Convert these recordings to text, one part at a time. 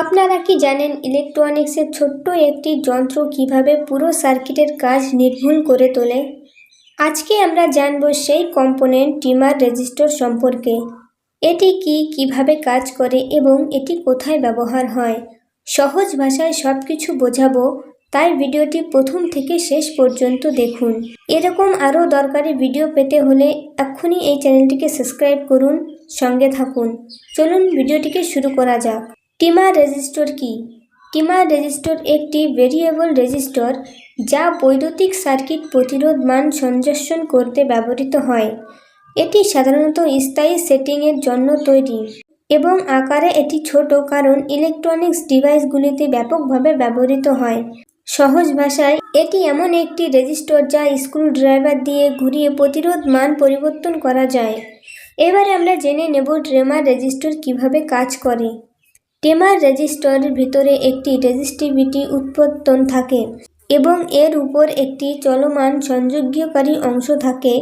আপনারা কি জানেন ইলেকট্রনিক্সের ছোট্ট একটি যন্ত্র কীভাবে পুরো সার্কিটের কাজ নির্ভুল করে তোলে? আজকে আমরা জানব সেই কম্পোনেন্ট টিমার রেজিস্টর সম্পর্কে। এটি কি, কীভাবে কাজ করে এবং এটি কোথায় ব্যবহার হয়? সহজ ভাষায় সব কিছু বোঝাবো, তাই ভিডিওটি প্রথম থেকে শেষ পর্যন্ত দেখুন। এরকম আরও দরকারি ভিডিও পেতে হলে এক্ষুনি এই চ্যানেলটিকে সাবস্ক্রাইব করুন, সঙ্গে থাকুন। চলুন ভিডিওটিকে শুরু করা যাক। টিমার রেজিস্টর কি? টিমার রেজিস্টর একটি ভেরিয়েবল রেজিস্টর যা বৈদ্যুতিক সার্কিট প্রতিরোধ মান সংযোজন করতে ব্যবহৃত হয়। এটি সাধারণত স্থায়ী সেটিংয়ের জন্য তৈরি এবং আকারে এটি ছোট কারণ ইলেকট্রনিক্স ডিভাইসগুলিতে ব্যাপকভাবে ব্যবহৃত হয়। সহজ ভাষায়, এটি এমন একটি রেজিস্টর যা স্ক্রু ড্রাইভার দিয়ে ঘুরিয়ে প্রতিরোধ মান পরিবর্তন করা যায়। এবারে আমরা জেনে নেব ট্রেমার রেজিস্টর কীভাবে কাজ করে। টেমার রেজিস্টরের ভিতরে একটি রেজিস্টিভিটি উৎপত্তন থাকে এবং এর উপর একটি চলমান সংযোগ্যকারী অংশ থাকে।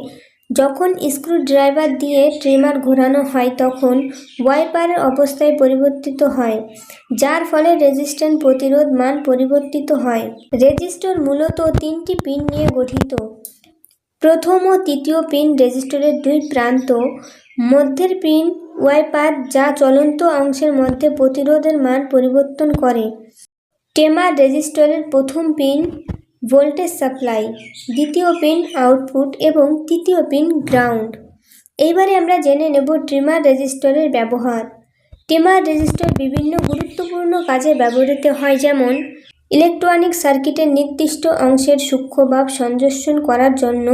যখন স্ক্রুড্রাইভার দিয়ে ট্রিমার ঘোরানো হয়, তখন ওয়াইপারের অবস্থায় পরিবর্তিত হয়, যার ফলে রেজিস্ট্যান্ট প্রতিরোধ মান পরিবর্তিত হয়। রেজিস্টর মূলত তিনটি পিন নিয়ে গঠিত। প্রথম ও তৃতীয় পিন রেজিস্টরের দুই প্রান্ত, মধ্যের পিন ওয়াইপার যা চলন্ত অংশের মধ্যে প্রতিরোধের মান পরিবর্তন করে। টেমার রেজিস্টরের প্রথম পিন ভোল্টেজ সাপ্লাই, দ্বিতীয় পিন আউটপুট এবং তৃতীয় পিন গ্রাউন্ড। এইবারে আমরা জেনে নেব ট্রিমার রেজিস্টরের ব্যবহার। টেমার রেজিস্টর বিভিন্ন গুরুত্বপূর্ণ কাজে ব্যবহৃত হয়, যেমন ইলেকট্রনিক সার্কিটের নির্দিষ্ট অংশের সূক্ষ্মভাব সংযোজন করার জন্য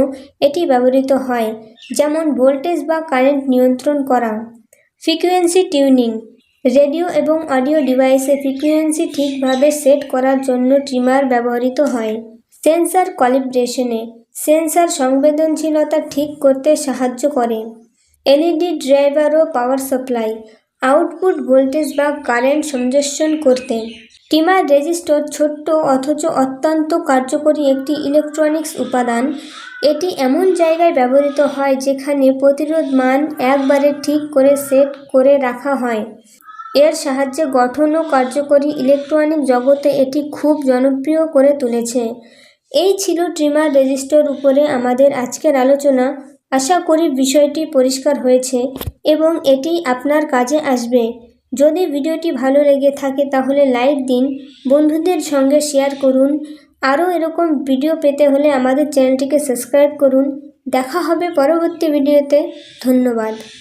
এটি ব্যবহৃত হয়, যেমন ভোল্টেজ বা কারেন্ট নিয়ন্ত্রণ করা। Frequency tuning. রেডিও এবং অডিও ডিভাইসে ফ্রিকুয়েন্সি ঠিকভাবে সেট করার জন্য ট্রিমার ব্যবহৃত হয়। সেন্সার কলিব্রেশনে সেন্সার সংবেদনশীলতা ঠিক করতে সাহায্য করে। এলইডি ড্রাইভার ও পাওয়ার সাপ্লাই। আউটপুট ভোল্টেজ বা কারেন্ট সংযোজন করতে। টিমার রেজিস্টর ছোট্ট অথচ অত্যন্ত কার্যকরী একটি ইলেকট্রনিক্স উপাদান। এটি এমন জায়গায় ব্যবহৃত হয় যেখানে প্রতিরোধ মান একবারে ঠিক করে সেট করে রাখা হয়। এর সাহায্যে গঠন ও কার্যকরী ইলেকট্রনিক জগতে এটি খুব জনপ্রিয় করে তুলেছে। এই ছিল ট্রিমার রেজিস্টর উপরে আমাদের আজকের আলোচনা। আশা করি বিষয়টি পরিষ্কার হয়েছে এবং এটি আপনার কাজে আসবে। যদি ভিডিওটি ভালো লেগে থাকে তাহলে লাইক দিন, বন্ধুদের সঙ্গে শেয়ার করুন। আরও এরকম ভিডিও পেতে হলে আমাদের চ্যানেলটিকে সাবস্ক্রাইব করুন। দেখা হবে পরবর্তী ভিডিওতে। ধন্যবাদ।